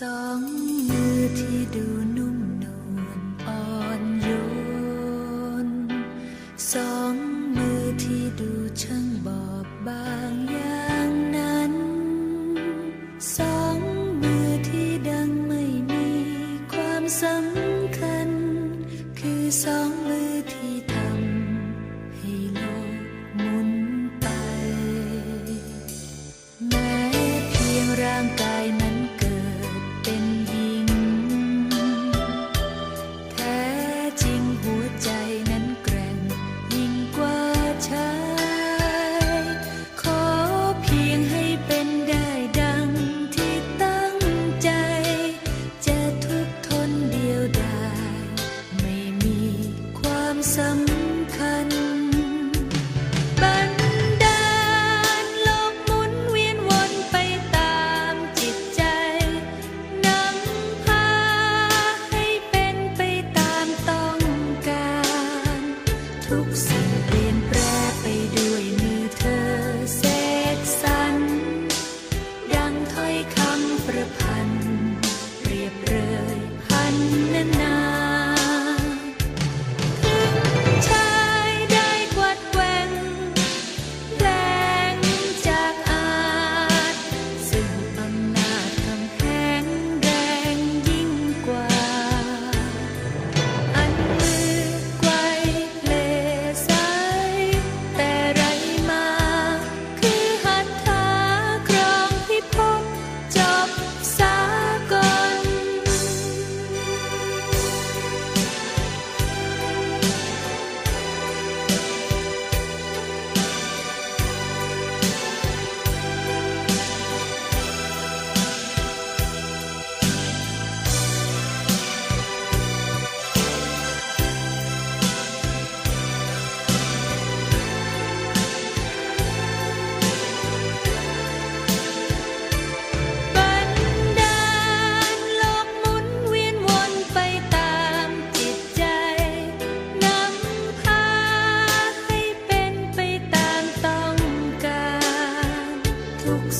สองมือที่ดูนุ่มนวลอ่อนโยน สองมือที่ดูช่างบอบบางอย่างนั้น สองมือที่ดังไม่มีความสำคัญ คือสองมือที่ทำให้โลกหมุนไป แม้เพียงร่างกาย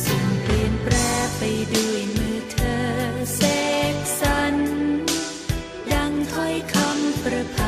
สิ่งเปลี่ยนแปรไปด้วยมือเธอเสกสรรดังถ้อยคำประพัน